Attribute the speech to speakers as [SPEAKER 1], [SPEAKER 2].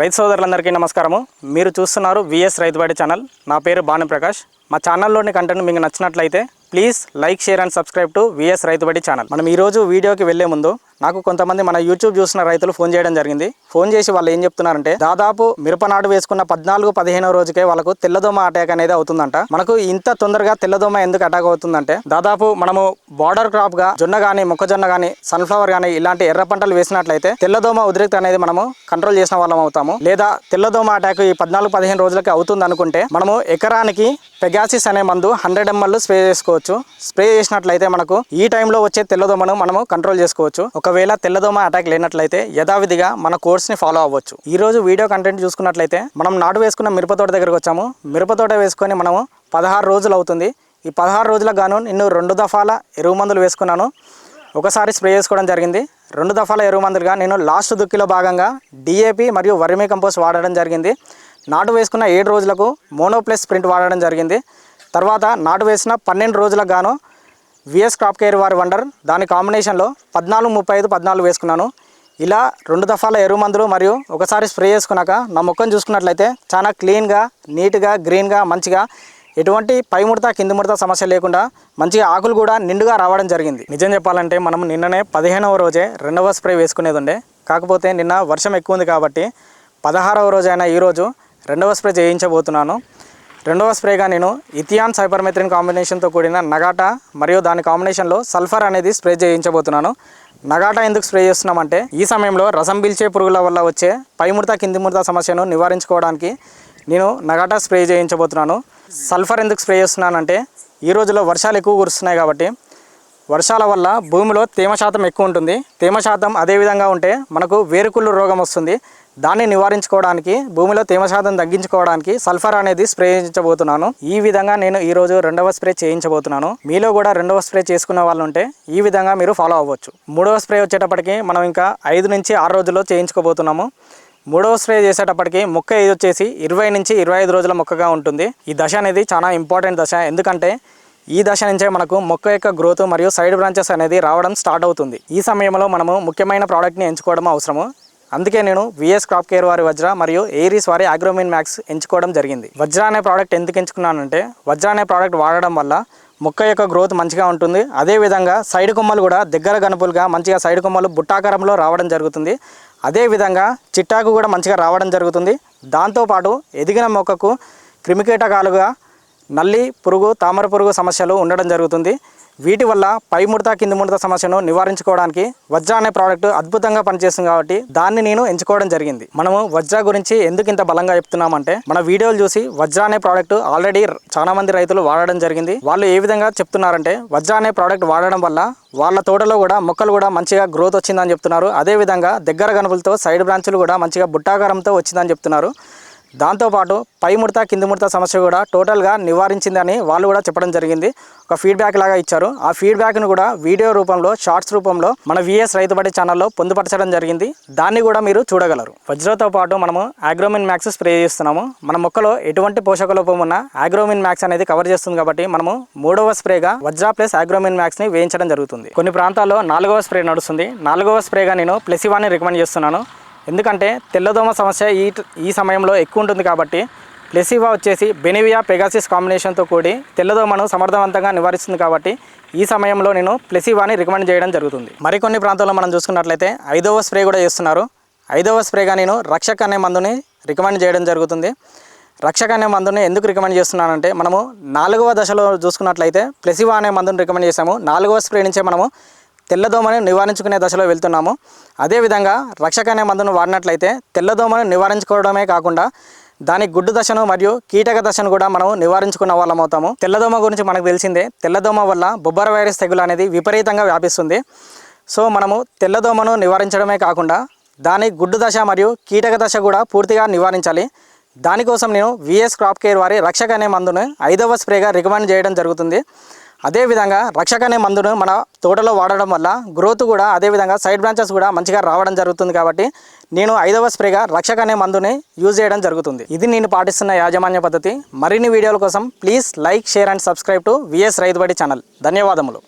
[SPEAKER 1] రైతు సోదరులందరికీ నమస్కారము. మీరు చూస్తున్నారు విఎస్ రైతుబడి ఛానల్. నా పేరు భానుప్రకాష్. మా ఛానల్లోని కంటెంట్ మీకు నచ్చినట్లయితే please like share and subscribe to VS Raithubadi channel. మనం ఈరోజు వీడియోకి వెళ్ళే ముందు నాకు కొంతమంది మన యూట్యూబ్ చూసిన రైతులు ఫోన్ చేయడం జరిగింది. ఫోన్ చేసి వాళ్ళు ఏం చెప్తున్నారంటే దాదాపు మిరపనాడు వేసుకున్న పద్నాలుగు పదిహేనో రోజుకే వాళ్ళకు తెల్లదోమ అటాక్ అనేది అవుతుందంట. మనకు ఇంత తొందరగా తెల్లదోమ ఎందుకు అటాక్ అవుతుందంటే దాదాపు మనము బార్డర్ క్రాప్గా జొన్న గానీ మొక్కజొన్న గానీ సన్ఫ్లవర్ గానీ ఇలాంటి ఎర్ర పంటలు వేసినట్లయితే తెల్లదోమ ఉద్రిక్త అనేది మనము కంట్రోల్ చేసిన వాళ్ళం అవుతాము. లేదా తెల్లదోమ అటాక్ ఈ పద్నాలుగు పదిహేను రోజులకి అవుతుంది అనుకుంటే మనము ఎకరానికి పెగాసిస్ అనే మందు హండ్రెడ్ ఎంఎల్ స్ప్రే చేసుకోవచ్చు. స్ప్రే చేసినట్లయితే మనకు ఈ టైంలో వచ్చే తెల్లదోమను మనము కంట్రోల్ చేసుకోవచ్చు. ఒకవేళ తెల్లదోమ అటాక్ లేనట్లయితే యథావిధిగా మన కోర్స్ని ఫాలో అవ్వచ్చు. ఈ రోజు వీడియో కంటెంట్ చూసుకున్నట్లయితే మనం నాటు వేసుకున్న మిరపతోట దగ్గరకు వచ్చాము. మిరపతోట వేసుకొని మనము పదహారు రోజులు అవుతుంది. ఈ పదహారు రోజులకు గాను నిన్ను రెండు దఫాల ఎరువు మందులు వేసుకున్నాను. ఒకసారి స్ప్రే చేసుకోవడం జరిగింది. రెండు దఫాల ఎరువు మందులుగా నేను లాస్ట్ దుక్కిలో భాగంగా డిఏపి మరియు వర్మీ కంపోస్ట్ వాడడం జరిగింది. నాటు వేసుకున్న ఏడు రోజులకు మోనోప్లస్ ప్రింట్ వాడడం జరిగింది. తర్వాత నాటు వేసిన పన్నెండు రోజులకు గాను విఎస్ క్రాప్ కేర్ వారి వండర్ దాని కాంబినేషన్లో పద్నాలుగు ముప్పై ఐదు పద్నాలుగు వేసుకున్నాను. ఇలా రెండు దఫాల ఎరువు మందులు మరియు ఒకసారి స్ప్రే చేసుకున్నాక నా మొక్కను చూసుకున్నట్లయితే చాలా క్లీన్గా నీట్గా గ్రీన్గా మంచిగా ఎటువంటి పై ముడత కింది ముడత సమస్య లేకుండా మంచిగా ఆకులు కూడా నిండుగా రావడం జరిగింది. నిజం చెప్పాలంటే మనం నిన్ననే పదిహేనవ రోజే రెండవ స్ప్రే వేసుకునేది ఉండే కాకపోతే నిన్న వర్షం ఎక్కువ ఉంది కాబట్టి పదహారవ రోజైన ఈరోజు రెండవ స్ప్రే చేయించబోతున్నాను. రెండవ స్ప్రేగా నేను ఇథియాన్ సైపర్మెథ్రిన్ కాంబినేషన్తో కూడిన నగాటా మరియు దాని కాంబినేషన్లో సల్ఫర్ అనేది స్ప్రే చేయించబోతున్నాను. నగాటా ఎందుకు స్ప్రే చేస్తున్నామంటే ఈ సమయంలో రసం పీల్చే పురుగుల వల్ల వచ్చే పైముడత కింది ముడత సమస్యను నివారించుకోవడానికి నేను నగాటా స్ప్రే చేయించబోతున్నాను. సల్ఫర్ ఎందుకు స్ప్రే చేస్తున్నానంటే ఈ రోజుల్లో వర్షాలు ఎక్కువ కురుస్తున్నాయి కాబట్టి వర్షాల వల్ల భూమిలో తేమ శాతం ఎక్కువ ఉంటుంది. తేమ శాతం అదే విధంగా ఉంటే మనకు వేరుకుళ్ళు రోగం వస్తుంది. దాన్ని నివారించుకోవడానికి భూమిలో తేమ శాతం తగ్గించుకోవడానికి సల్ఫర్ అనేది స్ప్రే చేయించబోతున్నాను. ఈ విధంగా నేను ఈ రోజు రెండవ స్ప్రే చేయించబోతున్నాను. మీలో కూడా రెండవ స్ప్రే చేసుకున్న వాళ్ళు ఉంటే ఈ విధంగా మీరు ఫాలో అవ్వచ్చు. మూడవ స్ప్రే వచ్చేటప్పటికి మనం ఇంకా ఐదు నుంచి ఆరు రోజుల్లో చేయించుకోబోతున్నాము. మూడవ స్ప్రే చేసేటప్పటికి మొక్క ఇది వచ్చేసి ఇరవై నుంచి ఇరవై ఐదు రోజుల మొక్కగా ఉంటుంది. ఈ దశ అనేది చాలా ఇంపార్టెంట్ దశ. ఎందుకంటే ఈ దశ నుంచే మనకు మొక్క యొక్క గ్రోత్ మరియు సైడ్ బ్రాంచెస్ అనేది రావడం స్టార్ట్ అవుతుంది. ఈ సమయంలో మనము ముఖ్యమైన ప్రోడక్ట్ని ఎంచుకోవడం అవసరము. అందుకే నేను విఎస్ క్రాప్ కేర్ వారి వజ్ర మరియు ఏరీస్ వారి అగ్రోమిన్ మ్యాక్స్ ఎంచుకోవడం జరిగింది. వజ్ర అనే ప్రోడక్ట్ ఎందుకు ఎంచుకున్నానంటే వజ్ర అనే ప్రోడక్ట్ వాడడం వల్ల మొక్క యొక్క గ్రోత్ మంచిగా ఉంటుంది. అదేవిధంగా సైడ్ కొమ్మలు కూడా దగ్గర గనుపులుగా మంచిగా సైడ్ కొమ్మలు బుట్టాకారంలో రావడం జరుగుతుంది. అదేవిధంగా చిట్టాకు కూడా మంచిగా రావడం జరుగుతుంది. దాంతోపాటు ఎదిగిన మొక్కకు క్రిమికీటకాలుగా నల్లి పురుగు తామర పురుగు సమస్యలు ఉండడం జరుగుతుంది. వీటి వల్ల పై ముడత కింది ముడత సమస్యను నివారించుకోవడానికి వజ్ర అనే ప్రోడక్ట్ అద్భుతంగా పనిచేస్తుంది కాబట్టి దాన్ని నేను ఎంచుకోవడం జరిగింది. మనము వజ్ర గురించి ఎందుకు ఇంత బలంగా చెప్తున్నామంటే మన వీడియోలు చూసి వజ్ర అనే ప్రోడక్ట్ ఆల్రెడీ చాలా మంది రైతులు వాడడం జరిగింది. వాళ్ళు ఏ విధంగా చెప్తున్నారంటే వజ్ర అనే ప్రోడక్ట్ వాడడం వల్ల వాళ్ళ తోటలో కూడా మొక్కలు కూడా మంచిగా గ్రోత్ వచ్చిందని చెప్తున్నారు. అదేవిధంగా దగ్గర గనుపులతో సైడ్ బ్రాంచులు కూడా మంచిగా బుట్టాకారంతో వచ్చిందని చెప్తున్నారు. దాంతోపాటు పై ముడత కింది ముడత సమస్య కూడా టోటల్గా నివారించిందని వాళ్ళు కూడా చెప్పడం జరిగింది. ఒక ఫీడ్బ్యాక్ లాగా ఇచ్చారు. ఆ ఫీడ్బ్యాక్ను కూడా వీడియో రూపంలో షార్ట్స్ రూపంలో మన విఎస్ రైతుబడి ఛానల్లో పొందుపరచడం జరిగింది. దాన్ని కూడా మీరు చూడగలరు. వజ్రతో పాటు మనము ఆగ్రోమిన్ మ్యాక్స్ స్ప్రే చేస్తున్నాము. మన మొక్కలో ఎటువంటి పోషక లోపం ఉన్నా ఆగ్రోమిన్ మ్యాక్స్ అనేది కవర్ చేస్తుంది కాబట్టి మనము మూడవ స్ప్రేగా వజ్రా ప్లస్ ఆగ్రోమిన్ మ్యాక్స్ని వేయించడం జరుగుతుంది. కొన్ని ప్రాంతాల్లో నాలుగవ స్ప్రే నడుస్తుంది. నాలుగవ స్ప్రేగా నేను ప్లెసివాని రికమెండ్ చేస్తున్నాను. ఎందుకంటే తెల్లదోమ సమస్య ఈ ఈ సమయంలో ఎక్కువ ఉంటుంది కాబట్టి ప్లెసివా వచ్చేసి బెనివియా పెగాసిస్ కాంబినేషన్తో కూడి తెల్లదోమను సమర్థవంతంగా నివారిస్తుంది కాబట్టి ఈ సమయంలో నేను ప్లెసివాని రికమెండ్ చేయడం జరుగుతుంది. మరికొన్ని ప్రాంతాల్లో మనం చూసుకున్నట్లయితే ఐదవ స్ప్రే కూడా చేస్తున్నారు. ఐదవ స్ప్రేగా నేను రక్షక్ అనే మందుని రికమెండ్ చేయడం జరుగుతుంది. రక్షక అనే మందుని ఎందుకు రికమెండ్ చేస్తున్నానంటే మనము నాలుగవ దశలో చూసుకున్నట్లయితే ప్లెసివా అనే మందుని రికమెండ్ చేసాము నాలుగవ స్ప్రే నుంచే మనము తెల్లదోమని నివారించుకునే దశలో వెళ్తున్నాము. అదేవిధంగా రక్షక అనే మందును వాడినట్లయితే తెల్లదోమను నివారించుకోవడమే కాకుండా దాని గుడ్డు దశను మరియు కీటక దశను కూడా మనం నివారించుకున్న వాళ్ళం అవుతాము. తెల్లదోమ గురించి మనకు తెలిసిందే. తెల్లదోమ వల్ల బొబ్బర వైరస్ తెగులు అనేది విపరీతంగా వ్యాపిస్తుంది. సో మనము తెల్లదోమను నివారించడమే కాకుండా దాని గుడ్డు దశ మరియు కీటక దశ కూడా పూర్తిగా నివారించాలి. దానికోసం నేను విఎస్ క్రాప్ కేర్ వారి రక్షక అనే మందును ఐదవ స్ప్రేగా రికమెండ్ చేయడం జరుగుతుంది. అదేవిధంగా రక్షక అనే మందును మన తోటలో వాడడం వల్ల గ్రోత్ కూడా అదేవిధంగా సైడ్ బ్రాంచెస్ కూడా మంచిగా రావడం జరుగుతుంది కాబట్టి నేను ఐదవ స్ప్రేగా రక్షక అనే మందుని యూజ్ చేయడం జరుగుతుంది. ఇది నేను పాటిస్తున్న యాజమాన్య పద్ధతి. మరిన్ని వీడియోల కోసం please like share and subscribe to VS Raithubadi channel. ధన్యవాదములు.